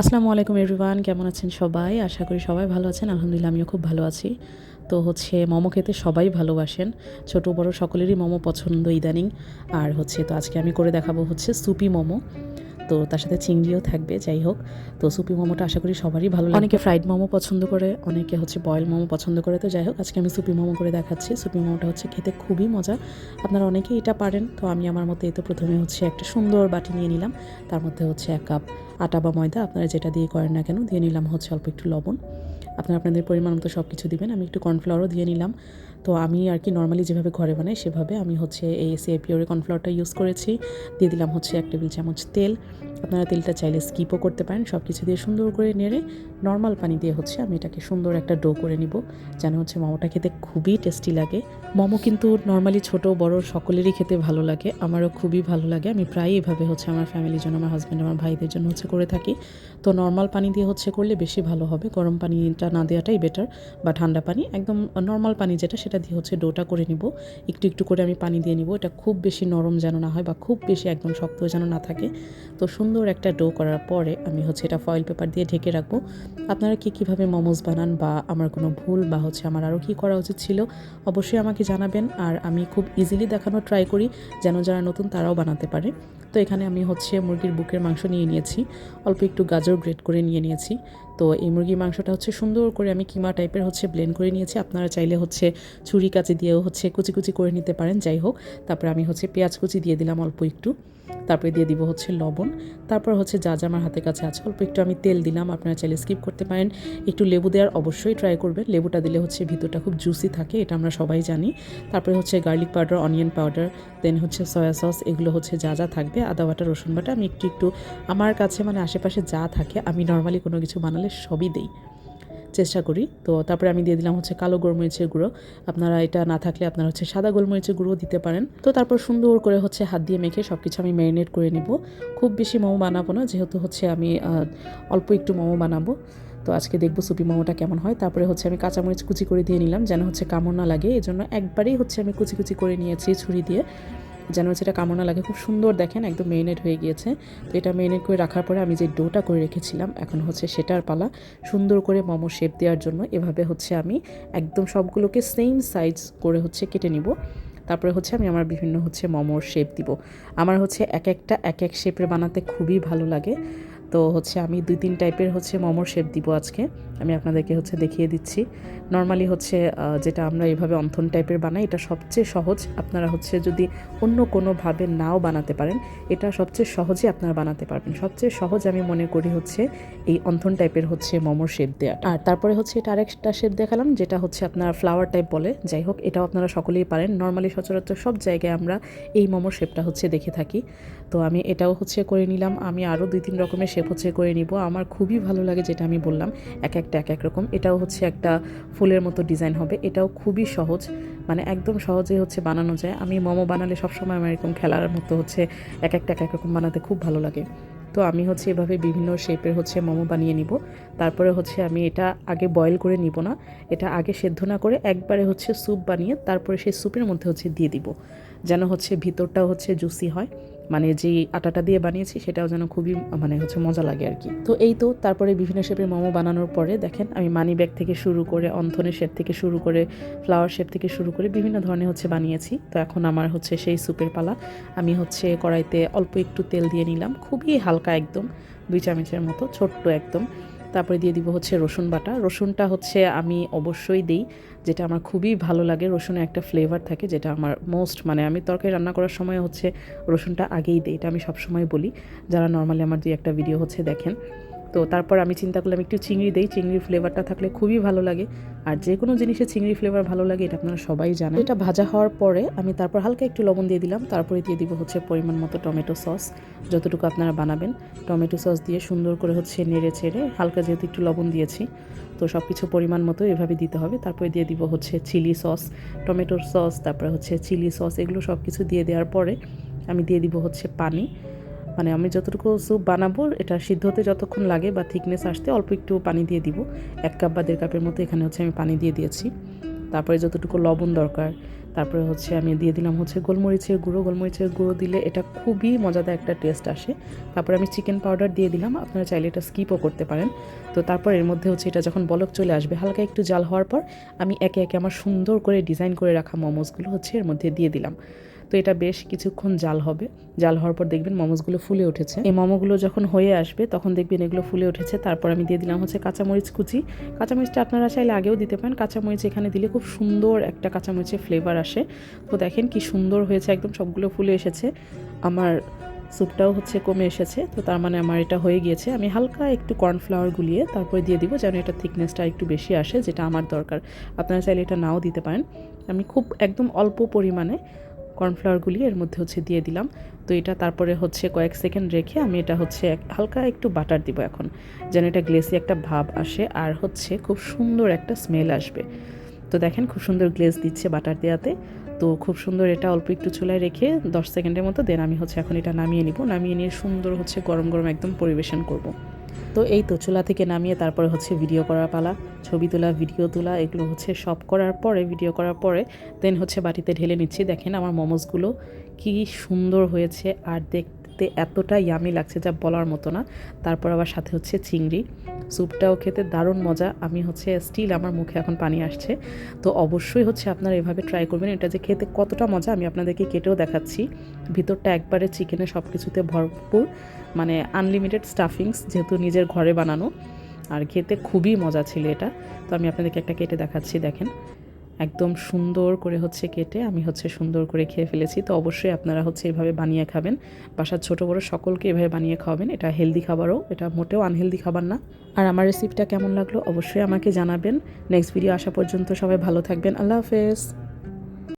আসসালামু আলাইকুম এভরিওয়ান কেমন আছেন সবাই? আশা করি সবাই ভালো আছেন। আলহামদুলিল্লাহ, আমিও খুব ভালো আছি। তো হচ্ছে, মোমো খেতে সবাই ভালোবাসেন। ছোট, বড় সকলেরই মোমো পছন্দ ইদানিং। আর হচ্ছে, তো আজকে আমি করে দেখাবো হচ্ছে সুপি মোমো। তো তার সাথে চিংড়িও থাকবে, যাই হোক। তো সুপি মোমোটা আশা করি সবারই ভালো লাগে অনেকে ফ্রাইড মোমো পছন্দ করে, অনেকে হচ্ছে বয়েল মোমো পছন্দ করে। তো যাই হোক, আজকে আমি সুপি মোমো করে দেখাচ্ছি। সুপি মোমোটা হচ্ছে খেতে খুবই মজা। আপনারা অনেকেই এটা পারেন। তো আমি আমার মতে এই তো প্রথমে হচ্ছে একটা সুন্দর বাটি নিয়ে নিলাম। তার মধ্যে হচ্ছে এক কাপ আটা বা ময়দা, আপনারা যেটা দিয়ে করেন না কেন, দিয়ে নিলাম হচ্ছে অল্প একটু লবণ। আপনারা আপনাদের পরিমাণ মতো সব কিছু দিবেন। আমি একটু কর্নফ্লাওয়ারও দিয়ে নিলাম। তো আমি আর কি নর্মালি যেভাবে ঘরে বানাই, সেভাবে আমি হচ্ছে এই সিএপিওরের কর্নফ্লাওয়ারটা ইউজ করেছি। দিয়ে দিলাম হচ্ছে এক টেবিল চামচ তেল। আপনারা তেলটা চাইলে স্কিপও করতে পারেন সব কিছু দিয়ে সুন্দর করে নেড়ে নর্মাল পানি দিয়ে হচ্ছে আমি এটাকে সুন্দর একটা ডো করে নিব, যেন হচ্ছে মোমোটা খেতে খুবই টেস্টি লাগে। মোমো কিন্তু নর্মালি ছোট, বড় সকলেরই খেতে ভালো লাগে, আমারও খুবই ভালো লাগে। আমি প্রায়ই এভাবে হচ্ছে আমার ফ্যামিলির জন্য, আমার হাজব্যান্ড আমার ভাইদের জন্য হচ্ছে করে থাকি। তো নর্মাল পানি দিয়ে হচ্ছে করলে বেশি ভালো হবে। গরম পানিটা না দেওয়াটাই বেটার বা ঠান্ডা পানি, একদম নর্মাল পানি যেটা, সেটা দিয়ে হচ্ছে ডোটা করে নিব। একটু একটু করে আমি পানি দিয়ে নিব। এটা খুব বেশি নরম যেন না হয় বা খুব বেশি একদম শক্ত যেন না থাকে। তো সুন্দর একটা ডো করার পরে আমি হচ্ছে এটা ফয়েল পেপার দিয়ে ঢেকে রাখব। আপনারা কি কীভাবে মোমোজ বানান বা আমার কোনো ভুল বা হচ্ছে আমার আরও কী করা উচিত ছিল, অবশ্যই আমাকে জানাবেন। আর আমি খুব ইজিলি দেখানো ট্রাই করি, যেন যারা নতুন তারাও বানাতে পারে। তো এখানে আমি হচ্ছে মুরগির বুকের মাংস নিয়ে নিয়েছি। অল্প একটু গাজর গ্রেট করে নিয়ে নিয়েছি। তো এই মুরগির মাংসটা হচ্ছে সুন্দর করে আমি কিমা টাইপের হচ্ছে ব্লেন্ড করে নিয়েছি। আপনারা চাইলে হচ্ছে ছুরি কাচি দিয়েও হচ্ছে কুচি কুচি করে নিতে পারেন, যাই হোক। তারপরে আমি হচ্ছে পেঁয়াজ কুচি দিয়ে দিলাম অল্প একটু। তারপরে দিয়ে দিব হচ্ছে লবণ। তারপর হচ্ছে যা যা আমার হাতের কাছে আছে, অল্প একটু আমি তেল দিলাম। আপনারা চাইলে স্কিপ করতে পারেন। একটু লেবু দেওয়ার অবশ্যই ট্রাই করবেন। লেবুটা দিলে হচ্ছে ভিতরটা খুব জুসি থাকে, এটা আমরা সবাই জানি। তারপরে হচ্ছে garlic powder onion powder then হচ্ছে সয়া সস এগুলো হচ্ছে যা যা থাকবে আদা, বাটা, রসুন বাটা আমি একটু একটু আমার কাছে মানে আশেপাশে যা থাকে আমি নর্মালি কোনো কিছু বানালে সবই দিই। চেষ্টা করি। তো তারপরে আমি দিয়ে দিলাম হচ্ছে কালো গোলমরিচের গুঁড়ো। আপনারা এটা না থাকলে আপনারা হচ্ছে সাদা গোলমরিচের গুঁড়ো দিতে পারেন। তো তারপর সুন্দর করে হচ্ছে হাত দিয়ে মেখে সব কিছু আমি ম্যারিনেট করে নিব। খুব বেশি মোমো বানাবো না, যেহেতু হচ্ছে আমি অল্প একটু মোমো বানাবো। তো আজকে দেখব সুপি মোমোটা কেমন হয়। তারপরে হচ্ছে আমি কাঁচামরিচ কুচি করে দিয়ে নিলাম, যেন হচ্ছে কামড় না লাগে। এই জন্য একবারেই হচ্ছে আমি কুচি কুচি করে নিয়েছি ছুরি দিয়ে। যেন সেটা কামনা লাগে, খুব সুন্দর দেখেন, একদম মেরিনেট হয়ে গিয়েছে। তো এটা মেরিনেট করে রাখার পরে আমি যে ডোটা করে রেখেছিলাম, এখন হচ্ছে সেটার পালা। সুন্দর করে মোমো শেপ দেওয়ার জন্য এভাবে হচ্ছে আমি একদম সবগুলোকে সেম সাইজ করে হচ্ছে কেটে নিব। তারপরে হচ্ছে আমি আমার বিভিন্ন হচ্ছে মোমোর শেপ দিব। আমার হচ্ছে এক একটা, এক এক শেপের বানাতে খুবই ভালো লাগে। তো হচ্ছে আমি দুই তিন টাইপের হচ্ছে মোমোর শেপ দিব আজকে। আমি আপনাদেরকে হচ্ছে দেখিয়ে দিচ্ছি। নর্মালি হচ্ছে যেটা আমরা এভাবে অন্থন টাইপের বানাই, এটা সবচেয়ে সহজ। আপনারা হচ্ছে যদি অন্য কোনোভাবে নাও বানাতে পারেন, এটা সবচেয়ে সহজে আপনারা বানাতে পারবেন। সবচেয়ে সহজ আমি মনে করি হচ্ছে এই অন্থন টাইপের হচ্ছে মোমোর শেপ দেওয়া আর তারপরে হচ্ছে এটা আরেকটা শেপ দেখালাম, যেটা হচ্ছে আপনার ফ্লাওয়ার টাইপ বলে। যাই হোক, এটাও আপনারা সকলেই পারেন। নর্মালি সচরাচর সব জায়গায় আমরা এই মোমোর শেপটা হচ্ছে দেখে থাকি। তো আমি এটাও হচ্ছে করে নিলাম। আমি আরও দুই তিন রকমের শেপ হচ্ছে করে নিব। আমার খুবই ভালো লাগে যেটা আমি বললাম, এক একটা, এক এক রকম। এটাও হচ্ছে একটা ফুলের মতো ডিজাইন হবে। এটাও খুবই সহজ মানে একদম সহজে হচ্ছে বানানো যায়। আমি মোমো বানালে সবসময় আমার এরকম খেলার মতো হচ্ছে এক একটা, এক এক রকম বানাতে খুব ভালো লাগে। তো আমি হচ্ছে এভাবে বিভিন্ন শেপের হচ্ছে মোমো বানিয়ে নিব। তারপরে হচ্ছে আমি এটা আগে বয়েল করে নিব না। এটা আগে সেদ্ধ না করে একবারে হচ্ছে স্যুপ বানিয়ে তারপরে সেই স্যুপের মধ্যে হচ্ছে দিয়ে দিব। যেন হচ্ছে ভিতরটাও হচ্ছে জুসি হয়। মানে যে আটাটা দিয়ে বানিয়েছি সেটাও যেন খুবই মানে হচ্ছে মজা লাগে আর কি। তো এই তো, তারপরে বিভিন্ন শেপের মোমো বানানোর পরে দেখেন, আমি মানি ব্যাগ থেকে শুরু করে, অন্থনের শেপ থেকে শুরু করে ফ্লাওয়ার শেপ থেকে শুরু করে বিভিন্ন ধরনের হচ্ছে বানিয়েছি। তো এখন আমার হচ্ছে সেই স্যুপের পালা। আমি হচ্ছে কড়াইতে অল্প একটু তেল দিয়ে নিলাম। খুবই হালকা একদম, দুই চামচের মতো, ছোট্ট একদম। তারপরে দিয়ে দিব হচ্ছে রসুন বাটা। রসুনটা হচ্ছে আমি অবশ্যই দিই, যেটা আমার খুবই ভালো লাগে। রসুনে একটা ফ্লেভার থাকে যেটা আমার মোস্ট মানে আমি তরকারি রান্না করার সময় হচ্ছে রসুনটা আগেই দিই, এটা আমি সবসময় বলি। যারা নর্মালি আমার দুই একটা ভিডিও হচ্ছে দেখেন। তো তারপর আমি চিন্তা করলাম, একটু চিংড়ি দেই, চিংড়ির ফ্লেভারটা থাকলে খুবই ভালো লাগে। আর যে কোনো জিনিসে চিংড়ি ফ্লেভার ভালো লাগে, এটা আপনারা সবাই জানেন। এটা ভাজা হওয়ার পরে আমি তারপর হালকা একটু লবণ দিয়ে দিলাম, তারপরে দিয়ে দিব হচ্ছে পরিমাণ মতো টমেটো সস। যতটুকু আপনারা বানাবেন, টমেটো সস দিয়ে সুন্দর করে হচ্ছে নেড়ে ছেড়ে হালকা যেহেতু একটু লবণ দিয়েছি, তো সব কিছু পরিমাণ মতো এভাবে দিতে হবে। তারপরে দিয়ে দিব হচ্ছে চিলি সস, টমেটোর সস, তারপরে হচ্ছে চিলি সস, এগুলো সব কিছু দিয়ে দেওয়ার পরে আমি দিয়ে দিব হচ্ছে পানি। মানে আমি যতটুকু স্যুপ বানাবো, এটা সিদ্ধ হতে যতক্ষণ লাগে বা থিকনেস আসতে অল্প একটু পানি দিয়ে দিব। এক কাপ বা দেড় কাপের মতো এখানে হচ্ছে আমি পানি দিয়ে দিয়েছি। তারপরে যতটুকু লবণ দরকার, তারপরে হচ্ছে আমি দিয়ে দিলাম হচ্ছে গোলমরিচের গুঁড়ো। গোলমরিচের গুঁড়ো দিলে এটা খুবই মজাদার একটা টেস্ট আসে। তারপরে আমি চিকেন পাউডার দিয়ে দিলাম, আপনারা চাইলে এটা স্কিপও করতে পারেন। তো তারপর এর মধ্যে হচ্ছে এটা যখন বলক চলে আসবে, হালকা একটু জাল হওয়ার পর আমি একে একে আমার সুন্দর করে ডিজাইন করে রাখা মোমোসগুলো হচ্ছে এর মধ্যে দিয়ে দিলাম। তো এটা বেশ কিছুক্ষণ জাল হবে। জাল হওয়ার পর দেখবেন মোমোসগুলো ফুলে উঠেছে। এই মোমোগুলো যখন হয়ে আসবে, তখন দেখবেন এগুলো ফুলে উঠেছে। তারপর আমি দিয়ে দিলাম হচ্ছে কাঁচামরিচ কুচি। কাঁচামরিচটা আপনারা চাইলে আগেও দিতে পারেন। কাঁচামরিচ এখানে দিলে খুব সুন্দর একটা কাঁচামরিচের ফ্লেভার আসে। তো দেখেন কি সুন্দর হয়েছে, একদম সবগুলো ফুলে এসেছে। আমার স্যুপটাও হচ্ছে কমে এসেছে। তো তার মানে আমার এটা হয়ে গিয়েছে। আমি হালকা একটু কর্নফ্লাওয়ার গুলিয়ে তারপরে দিয়ে দিব যেন এটা থিকনেসটা একটু বেশি আসে, যেটা আমার দরকার। আপনারা চাইলে এটা নাও দিতে পারেন। আমি খুব একদম অল্প পরিমাণে কর্নফ্লাওয়ারগুলি এর মধ্যে হচ্ছে দিয়ে দিলাম। তো এটা তারপরে হচ্ছে কয়েক সেকেন্ড রেখে আমি এটা হচ্ছে হালকা একটু বাটার দিব এখন, যেন এটা গ্লেসি একটা ভাব আসে আর হচ্ছে খুব সুন্দর একটা স্মেল আসবে। তো দেখেন খুব সুন্দর গ্লেজ দিচ্ছে বাটার দেওয়াতে তো খুব সুন্দর এটা অল্প একটু চুলায় রেখে দশ সেকেন্ডের মতো, দেন আমি হচ্ছে এখন এটা নামিয়ে নিব। নামিয়ে নিয়ে সুন্দর হচ্ছে গরম গরম একদম পরিবেশন করব। তো এই তো চুলা থেকে নামিয়ে তারপরে হচ্ছে ভিডিও করার পালা। ছবি তোলা ভিডিও তোলা, এগুলো হচ্ছে সব করার পরে ভিডিও করার পরে দেন হচ্ছে বাটিতে ঢেলে নিচ্ছি। দেখেন আমার মোমোসগুলো কি সুন্দর হয়েছে, আর দেখতে এতটা ইয়ামি লাগছে যা বলার মতো না। তারপর আবার সাথে হচ্ছে চিংড়ি। স্যুপটাও খেতে দারুণ মজা। আমি হচ্ছে স্টিল আমার মুখে এখন পানি আসছে। তো অবশ্যই হচ্ছে আপনারা এভাবে ট্রাই করবেন। এটা যে খেতে কতটা মজা আমি আপনাদেরকে কেটেও দেখাচ্ছি। ভিতরটা একবারে চিকেনে সব কিছুতে ভরপুর। মানে আনলিমিটেড স্টাফিংস যেহেতু নিজের ঘরে বানানো। আর খেতে খুবই মজা ছিল এটা। তো আমি আপনাদেরকে একটা কেটে দেখাচ্ছি, দেখেন। একদম সুন্দর করে হচ্ছে কেটে আমি হচ্ছে সুন্দর করে খেয়ে ফেলেছি। তো অবশ্যই আপনারা হচ্ছে এভাবে বানিয়ে খাবেন। বাসার ছোটো বড় সকলকে এভাবে বানিয়ে খাওয়াবেন। এটা হেলদি খাবারও, এটা মোটেও আনহেলদি খাবার না। আর আমার রেসিপিটা কেমন লাগল অবশ্যই আমাকে জানাবেন। নেক্সট ভিডিও আসা পর্যন্ত সবাই ভালো থাকবেন। আল্লাহ হাফেজ।